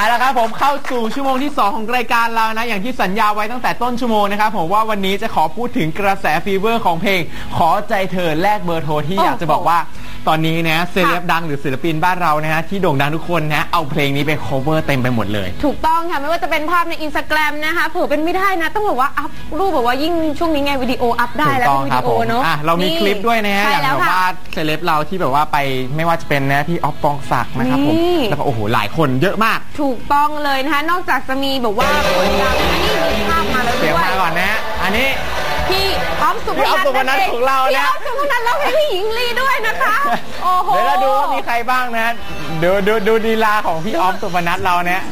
เอาละครับผมเข้าสู่ชั่วโมงที่ 2 ของรายการเรานะ อย่างที่สัญญาไว้ตั้งแต่ต้นชั่วโมงนะครับผมว่าวันนี้จะขอพูดถึงกระแสฟีเวอร์ของเพลง ขอใจเธอแลกเบอร์โทรที่โอ้โหอยากจะบอกว่าตอนนี้นะเซเลบดังหรือศิลปินบ้านเรานะฮะที่โด่งดังทุกคนนะเอาเพลงนี้ไป cover เต็มไปหมดเลย ถูกต้องค่ะ ไม่ว่าจะเป็นภาพในอินสตาแกรมนะคะเผื่อเป็นไม่ได้นะ ต้องบอกว่า อัพรูปแบบว่ายิ่งช่วงนี้ไงวิดีโออัพได้ถูกแล้วต้องเป็นวิครับดีโอผมเนาะอะเรามีคลิปด้วยนะฮะใช่อย่างแล้แบวบค่ะว่าเซเลบเราที่แบบว่าไปไม่ว่าจะเป็นนะพี่ออฟปองศักดิ์นะครับผมนี่แล้วก็โอ้โหหลายคนเยอะมากถูกต้องเลยนะคะ นอกจากจะมีแบบว่าคนดังนะนี่มีภาพมาแล้วเสียงด้วยมาก่อนนะฮะอันนี้ พี่ออฟสุพพี่ออฟสุพนันัททของเราเนี่ยพี่ออฟสุพนัทแล้วพี่หญิงลีด้วยนะคะ โอ้โห เดี๋ยวเราดูว่ามีใครบ้างนะดูดูดูดีลาของพี่ออฟสุพนัทเราเนี่ย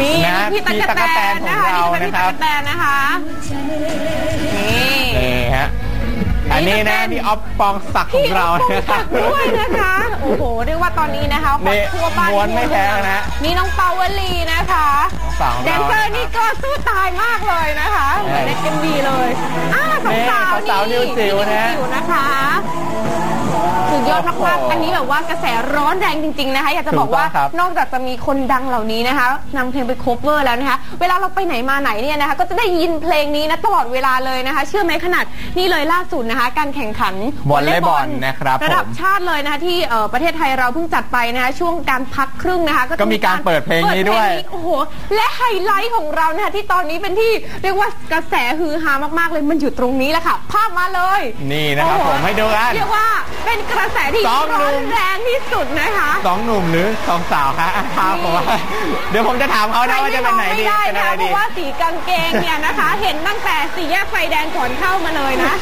นี่นะพี่ตั๊พี่กตั๊กแตแตนนของนะคะเรานี่เป็นพี่นะครับตั๊กแตนนะคะนี่นี่ฮะอั นนี้นะพี่ออฟปองศักดิ์ขอพี่งเราออฟนะครับด้วยนะคะ โอ้โหเรียกว่าตอนนี้นะคะฮอนี่ตทั่วบ้านม้วนไม่แพ้นะนี่น้องเปาวลีนะคะน้องสาวของแดเรานเซอร์นี่ก็สู้ตายมากเลยนะคะเหมือนในเอ็มวีเลยอ่าสาวนี่สาวสาวๆนิ้วจิ๋วนะจิ๋วนะคะสุดยอดมากๆอันนี้แบบว่ากระแสร้อนแรงจริง ๆ นะคะ อยากจะบอกว่าถูกต้องครับนอกจากจะมีคนดังเหล่านี้นะคะนำเพลงไปโคเวอร์แล้วนะคะ เวลาเราไปไหนมาไหนเนี่ยนะคะ ก็จะได้ยินเพลงนี้นะตลอดเวลาเลยนะคะ เชื่อไหมขนาดนี่เลยล่าสุดนะคะการแข่งขันวอลเลย์บอลนะครับระดับผมชาติเลยนะคะที่เอ่อประเทศไทยเราเพิ่งจัดไปนะคะช่วงการพักครึ่งนะคะก็มีการเปิดเพลงนี้ด้วยเปิเพลงนี้โอ้โหและไฮไลท์ของเรานะคะที่ตอนนี้เป็นที่เรียกว่ากระแสฮือฮามาก ๆ เลยมันอยู่ตรงนี้แหละค่ะ ภาพมาเลย นี่นะครับโอ้โผมให้ดูกันเรียกว่าเป็นกระแสที่สองหนุ่ร้อมนแรงที่สุดนะคะสองหนุ่มหรือสองสาวคะอะพาผมว่าเดี๋ยวผมจะถามเขาใครนะว่าไม่จะมเป็นองไหนไม่ดีได้เป็นนะอะไรเพดีราะว่าสีกางเกงเนี่ยนะคะ เห็นตั้งแต่สี่แยกไฟแดงก่อนเข้ามาเลยนะ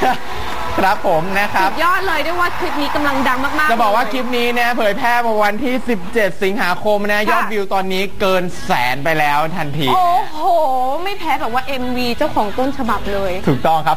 ครับผมนะครับ สุดยอดเลยด้วยว่าคลิปนี้กำลังดังมากๆจะบอกว่าเลยคลิปนี้เนี่ยเผยแพร่มาวันที่ 17 สิงหาคมนะค่ะยอดวิวตอนนี้เกินแสนไปแล้วทันที โอ้โห ไม่แพ้แบบว่า MV เจ้าของต้นฉบับเลย ถูกต้องครับ